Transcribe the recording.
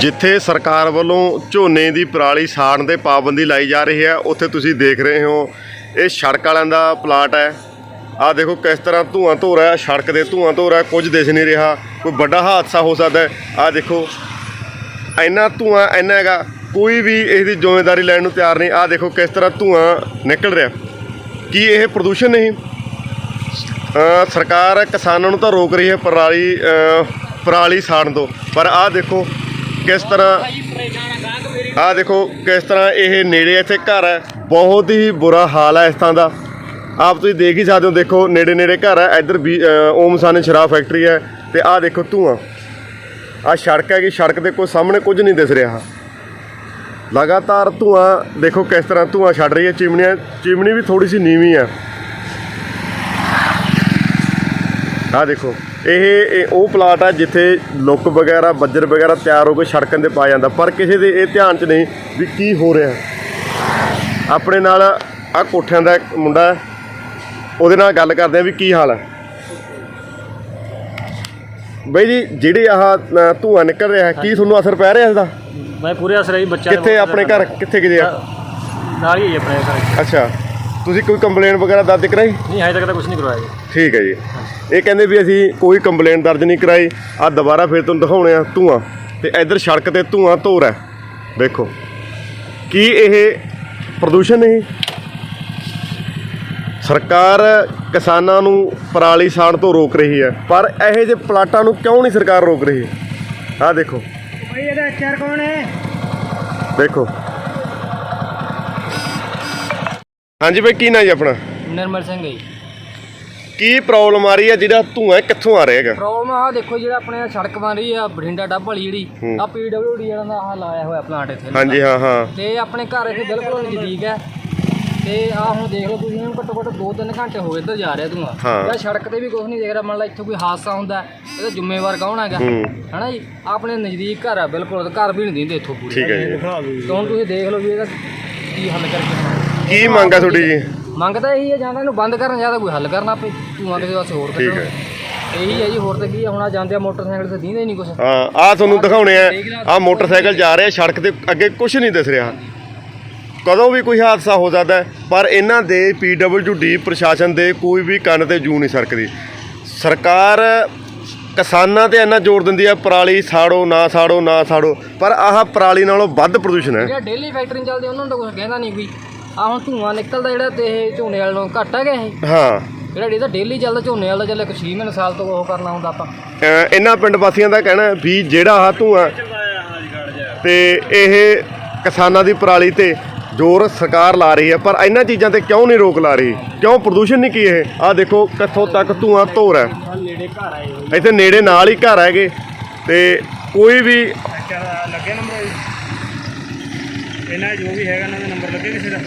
ਜਿੱਥੇ ਸਰਕਾਰ ਵੱਲੋਂ ਝੋਨੇ ਦੀ ਪਰਾਲੀ ਸਾੜਨ ਤੇ ਪਾਬੰਦੀ ਲਾਈ ਜਾ ਰਹੀ ਹੈ, ਉੱਥੇ ਤੁਸੀਂ ਦੇਖ ਰਹੇ ਹੋ, ਇਹ ਸੜਕ ਵਾਲਿਆਂ ਦਾ ਪਲਾਟ ਹੈ। ਆਹ ਦੇਖੋ ਕਿਸ ਤਰ੍ਹਾਂ ਧੂਆਂ ਧੋ ਰਿਹਾ, ਸੜਕ ਦੇ ਧੂਆਂ ਧੋ ਰਿਹਾ, ਕੁਝ ਦਿਸ ਨਹੀਂ ਰਿਹਾ, ਕੋਈ ਵੱਡਾ ਹਾਦਸਾ ਹੋ ਸਕਦਾ ਹੈ। ਆਹ ਦੇਖੋ, ਇੰਨਾ ਧੂਆਂ ਇੰਨਾ ਹੈਗਾ, ਕੋਈ ਵੀ ਇਸ ਦੀ ਜ਼ਿੰਮੇਵਾਰੀ ਲੈਣ ਨੂੰ ਤਿਆਰ ਨਹੀਂ। ਆਹ ਦੇਖੋ ਕਿਸ ਤਰ੍ਹਾਂ ਧੂਆਂ ਨਿਕਲ ਰਿਹਾ। ਕੀ ਇਹ ਪ੍ਰਦੂਸ਼ਣ ਨਹੀਂ? ਸਰਕਾਰ ਕਿਸਾਨਾਂ ਨੂੰ ਤਾਂ ਰੋਕ ਰਹੀ ਹੈ, ਪਰਾਲੀ ਪਰਾਲੀ ਸਾੜਨ ਤੋਂ। ਪਰ ਆਹ ਦੇਖੋ ਕਿਸ ਤਰ੍ਹਾਂ ਆਹ ਦੇਖੋ ਕਿਸ ਤਰ੍ਹਾਂ ਇਹ ਨੇੜੇ ਇੱਥੇ ਘਰ ਹੈ। ਬਹੁਤ ਹੀ ਬੁਰਾ ਹਾਲ ਹੈ ਇਸ ਥਾਂ ਦਾ। ਆਪ ਤੁਸੀਂ ਦੇਖ ਹੀ ਸਕਦੇ ਹੋ, ਦੇਖੋ ਨੇੜੇ ਨੇੜੇ ਘਰ ਹੈ। ਇੱਧਰ ਵੀ ਓਮ ਸਾਨ ਸ਼ਰਾਬ ਫੈਕਟਰੀ ਹੈ ਤੇ ਆਹ ਦੇਖੋ ਧੂਆਂ। ਆਹ ਸੜਕ ਹੈਗੀ ਸੜਕ ਦੇ ਕੋਈ ਸਾਹਮਣੇ ਕੁਝ ਨਹੀਂ ਦਿਸ ਰਿਹਾ। ਲਗਾਤਾਰ ਧੂਆਂ, ਦੇਖੋ ਕਿਸ ਤਰ੍ਹਾਂ ਧੂਆਂ ਛੱਡ ਰਹੀ ਹੈ। ਚਿਮਨੀਆਂ ਚਿਮਨੀ ਵੀ ਥੋੜੀ ਸੀ ਨੀਵੀਂ ਹੈ। ਆਹ ਦੇਖੋ ਇਹ ਇਹ ਉਹ ਪਲਾਟ ਆ ਜਿੱਥੇ ਲੁੱਕ ਵਗੈਰਾ ਬੱਜਰ ਵਗੈਰਾ ਤਿਆਰ ਹੋ ਕੇ ਸੜਕਾਂ ਤੇ ਪਾਇਆ ਜਾਂਦਾ। ਪਰ ਕਿਸੇ ਦੇ ਇਹ ਧਿਆਨ 'ਚ ਨਹੀਂ ਵੀ ਕੀ ਹੋ ਰਿਹਾ। ਆਪਣੇ ਨਾਲ ਆ ਕੋਠਿਆਂ ਦਾ ਇੱਕ ਮੁੰਡਾ ਉਹਦੇ ਨਾਲ ਗੱਲ ਕਰਦੇ ਆ ਵੀ ਕੀ ਹਾਲ ਹੈ ਬਈ ਜੀ ਜਿਹੜੇ ਆਹ ਧੂੰਆਂ ਨਿਕਲ ਰਿਹਾ ਹੈ ਕੀ ਤੁਹਾਨੂੰ ਅਸਰ ਪੈ ਰਿਹਾ ਇਸ ਦਾ ਮੈਂ ਪੂਰੇ ਅਸਰ ਹੀ ਬੱਚਾ ਕਿੱਥੇ ਆਪਣੇ ਘਰ ਕਿੱਥੇ ਕਿਤੇ ਆ? ਨਾਲ ਹੀ ਹੈ ਆਪਣੇ ਘਰ। ਅੱਛਾ। ਤੁਸੀਂ ਕੋਈ ਕੰਪਲੇਂਟ ਵਗੈਰਾ ਦਰਜ ਕਰਾਈ? ਨਹੀਂ ਹਜੇ ਤੱਕ ਤਾਂ ਕੁਝ ਨਹੀਂ ਕਰਵਾਇਆ ਜੀ। ਠੀਕ ਹੈ ਜੀ। ਇਹ ਕਹਿੰਦੇ ਵੀ ਅਸੀਂ ਕੋਈ ਕੰਪਲੇਂਟ ਦਰਜ ਨਹੀਂ ਕਰਾਈ। ਆ ਦੁਬਾਰਾ ਫਿਰ ਤੁਹਾਨੂੰ ਦਿਖਾਉਣੇ ਆ ਧੂਆਂ। ਤੇ ਇਧਰ ਸੜਕ ਤੇ ਧੂਆਂ ਧੋਰ ਹੈ ਦੇਖੋ। ਕੀ ਇਹ ਪ੍ਰਦੂਸ਼ਣ ਨਹੀਂ? ਸਰਕਾਰ ਕਿਸਾਨਾਂ ਨੂੰ ਪਰਾਲੀ ਸਾੜ ਤੋਂ ਰੋਕ ਰਹੀ ਹੈ। ਪਰ ਇਹੋ ਜਿਹੇ ਪਲਾਟਾਂ ਨੂੰ ਕਿਉਂ ਨਹੀਂ ਸਰਕਾਰ ਰੋਕ ਰਹੀ? ਆਹ ਦੇਖੋ। ਭਾਈ ਇਹਦਾ ਐਚਆਰ ਕੌਣ ਹੈ? ਦੇਖੋ। ਹਾਂਜੀ ਬਈ ਕੀ ਨਾਂ ਜੀ ਆਪਣਾ? ਨਿਰਮਲ ਸਿੰਘ ਜੀ। ਕੀ ਪ੍ਰੋਬਲਮ ਆ ਰਹੀ ਹੈ ਜਿਹੜਾ ਧੂਆਂ ਕਿੱਥੋਂ ਆ ਰਿਹਾ ਹੈਗਾ? ਪ੍ਰੋਬਲਮ ਆ ਦੇਖੋ ਜਿਹੜਾ ਆਪਣੇ ਸੜਕ ਬਣ ਰਹੀ ਆ ਬਠਿੰਡਾ ਡੱਬ ਵਾਲੀ ਜਿਹੜੀ ਆ ਪੀਡਬਲਯੂਡੀ ਜਿਹੜਾ ਦਾ ਆਹ ਲਾਇਆ ਹੋਇਆ ਪਲਾਂਟ ਇੱਥੇ। ਹਾਂਜੀ ਹਾਂ ਹਾਂ। ਤੇ ਆਪਣੇ ਘਰ ਇੱਥੇ ਬਿਲਕੁਲ ਨਜ਼ਦੀਕ ਹੈ। ਤੇ ਆ ਹੁਣ ਦੇਖ ਲਓ ਤੁਸੀਂ ਇਹਨੂੰ ਘੱਟੋ ਘੱਟ 2-3 ਘੰਟੇ ਹੋ ਗਏ ਇੱਧਰ ਜਾ ਰਿਹਾ ਤੂੰ ਹਾਂ। ਜਾਂ ਸੜਕ ਤੇ ਵੀ ਕੁਝ ਨਹੀਂ ਦੇਖ ਰਿਹਾ ਮੰਨ ਲਾ ਇੱਥੇ ਕੋਈ ਹਾਦਸਾ ਹੁੰਦਾ ਇਹਦਾ ਜ਼ਿੰਮੇਵਾਰ ਕੌਣ ਹੈਗਾ। ਹਨਾ ਜੀ? ਆਪਣੇ ਨਜ਼ਦੀਕ ਘਰ ਆ ਬਿਲਕੁਲ ਘਰ ਵੀ ਨਹੀਂ ਦਿੰਦੇ ਇੱਥੋਂ ਪੂਰੇ। ਠੀਕ ਹੈ ਜੀ। ਹੁਣ ਤੁਸੀਂ ਦੇਖ ਲਓ ਵੀ ਇਹਦਾ ਕੀ ਹੱਲ ਕਰਕੇ ਕੀ ਮੰਗ ਆ ਤੁਹਾਡੀ ਜੀ? ਮੰਗ ਤਾਂ ਇਹੀ ਹੈ ਜਾਂ ਤਾਂ ਇਹਨੂੰ ਬੰਦ ਕਰਨ ਜਾਂ ਤਾਂ ਕੋਈ ਹੱਲ ਕਰਨਾ ਪਏ ਧੂਆਂ ਕਿਸੇ ਪਾਸੇ ਹੋਰ ਠੀਕ ਹੈ। ਇਹੀ ਹੈ ਜੀ ਹੋਰ ਤਾਂ ਕੀ ਹੈ ਹੁਣ ਆ ਜਾਂਦੇ ਆ ਮੋਟਰਸਾਈਕਲ ਤੇ ਦੀਂਦੇ ਨਹੀਂ ਕੁਛ। ਹਾਂ ਆ ਤੁਹਾਨੂੰ ਦਿਖਾਉਣੇ ਆ ਆ ਮੋਟਰਸਾਈਕਲ ਜਾ ਰਿਹਾ ਸੜਕ ਤੇ ਅੱਗੇ ਕੁਝ ਨਹੀਂ ਦਿਸ ਰਿਹਾ। ਕਦੋਂ ਵੀ ਕੋਈ ਹਾਦਸਾ ਹੋ ਸਕਦਾ ਹੈ, ਪਰ ਇਹਨਾਂ ਦੇ ਡੀ ਪ੍ਰਸ਼ਾਸਨ ਦੇ ਕੋਈ ਵੀ ਕੰਨ ਤੇ ਜੂ ਨਹੀਂ ਸਰਕਦੀ। ਸਰਕਾਰ ਕਿਸਾਨਾਂ ਤੇ ਇੰਨਾ ਜ਼ੋਰ ਦਿੰਦੀ ਆ ਪਰਾਲੀ ਸਾੜੋ ਨਾ ਸਾੜੋ ਨਾ ਸਾੜੋ ਪਰ ਆਹ ਪਰਾਲੀ ਨਾਲੋਂ ਵੱਧ ਪ੍ਰਦੂਸ਼ਣ ਹੈ। ਜਿਹੜਾ ਡੇਲੀ ਫੈਕਟਰੀ ਚੱਲਦੀ ਉਹਨਾਂ ਨੂੰ ਤਾਂ ਕੁਝ ਕਹਿੰਦਾ ਨਹੀਂ ਕੋਈ। ਆ ਹੁਣ ਧੂਆਂ ਨਿਕਲਦਾ ਜਿਹੜਾ ਤੇ ਇਹ ਝੋਨੇ ਵਾਲੇ ਨੂੰ ਘੱਟ ਹੈਗਾ ਇਹ? ਹਾਂ। ਜਿਹੜਾ ਇਹਦਾ ਡੇਲੀ ਚੱਲਦਾ ਝੋਨੇ ਵਾਲਾ ਚੱਲ ਇੱਕ 6 ਮਹੀਨੇ ਸਾਲ ਤੋਂ ਉਹ ਕਰਨਾ ਹੁੰਦਾ ਆਪਾਂ। ਅਹ ਇਹਨਾਂ ਪਿੰਡ ਵਾਸੀਆਂ ਦਾ ਕਹਿਣਾ ਹੈ ਵੀ ਜਿਹੜਾ ਆਹ ਧੂਆਂ ਤੇ ਇਹ ਕਿਸਾਨਾਂ ਦੀ ਪਰਾਲੀ ਤੇ ਜ਼ੋਰ ਸਰਕਾਰ ਲਾ ਰਹੀ ਹੈ ਪਰ ਇਹਨਾਂ ਚੀਜ਼ਾਂ ਤੇ ਕਿਉਂ ਨਹੀਂ ਰੋਕ ਲਾ ਰਹੀ? ਕਿਉਂ ਪ੍ਰਦੂਸ਼ਣ ਨਹੀਂ ਕੀ ਇਹ? ਆਹ ਦੇਖੋ ਕਿੱਥੋਂ ਤੱਕ ਧੂਆਂ ਧੋਰ ਹੈ। ਨੇੜੇ ਘਰ ਆਏ ਇੱਥੇ ਨੇੜੇ ਨਾਲ ਹੀ ਘਰ ਹੈਗੇ ਤੇ ਕੋਈ ਵੀ ਲੱਗੇ ਨੰਬਰ ਇਹਨਾਂ ਜੋ ਵੀ ਹੈਗਾ ਇਹਨਾਂ ਦਾ ਨੰਬਰ ਲੱਗੇ ਕਿਸੇ ਦਾ